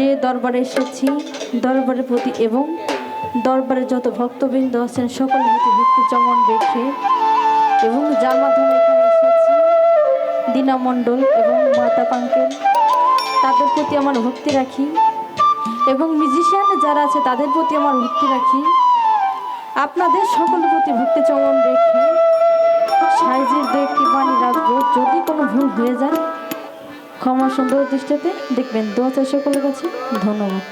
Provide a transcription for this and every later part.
যে দরবারে এসেছি, দরবারের প্রতি এবং দরবারে যত ভক্তবৃন্দ আছেন, সকলের প্রতি ভক্তি চমন রেখে এবং যার মাধ্যমে এখানে এসেছি দীনা মণ্ডল এবং মাতা পাঙ্কেল তাদের প্রতি আমার ভক্তি রাখি এবং মিউজিশিয়ান যারা আছে, তাদের প্রতি আমার ভক্তি রাখি। আপনাদের সকলের প্রতি ভক্তি চমন রেখে সাইজের দু একটি বাণী রাখব, যদি কোনো ভুল হয়ে যায় ক্ষমা সুন্দর দৃষ্টিতে দেখবেন দোয়া চাষ সকলের কাছে। ধন্যবাদ।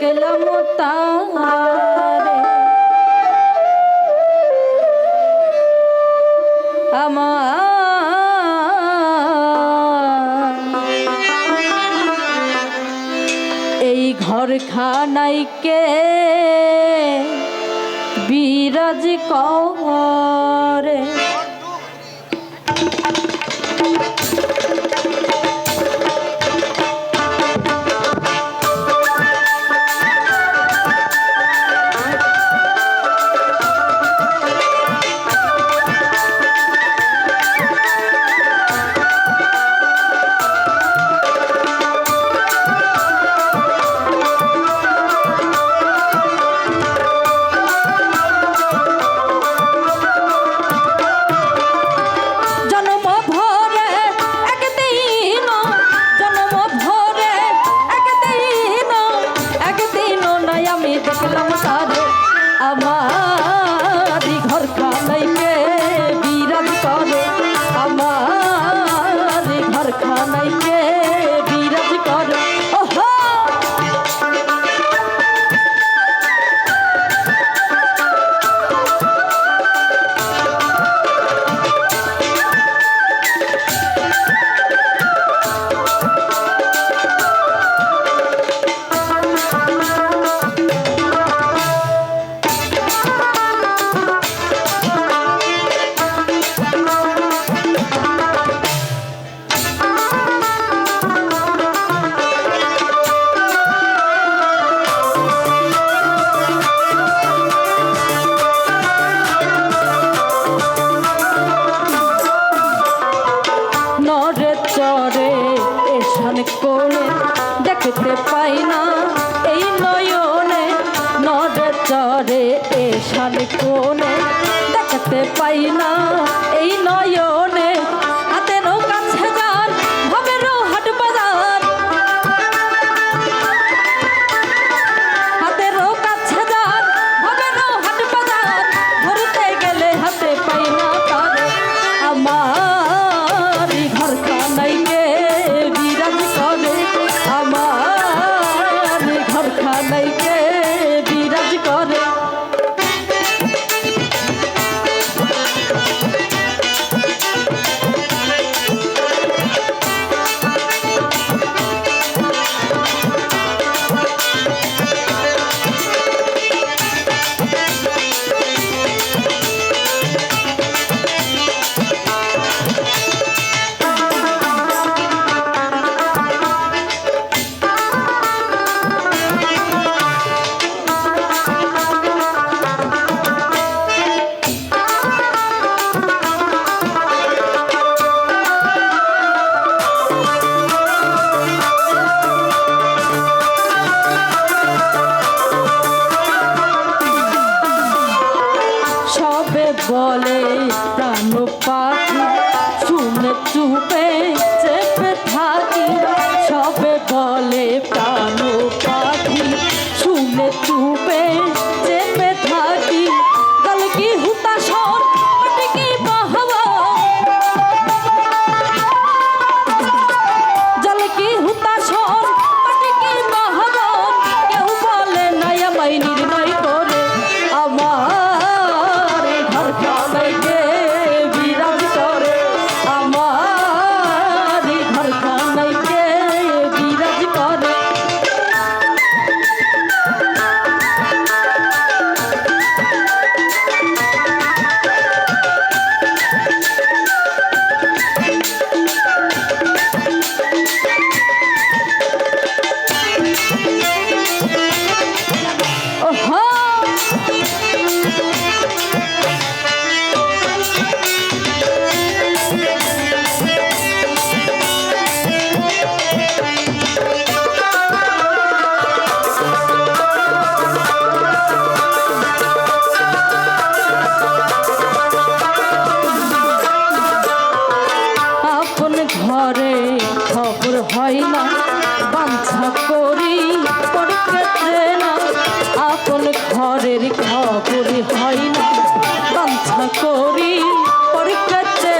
দেখলাম আমার এই ঘর খানাইকে বিরাজ করে? দেখলাম তারে আমার ঘর খানাইকে কোণে দেখতে পাই না। এই নয়নে বলে হয় না। ঘরের খবর হয় না। বাঞ্ছা করি পরীক্ষাতে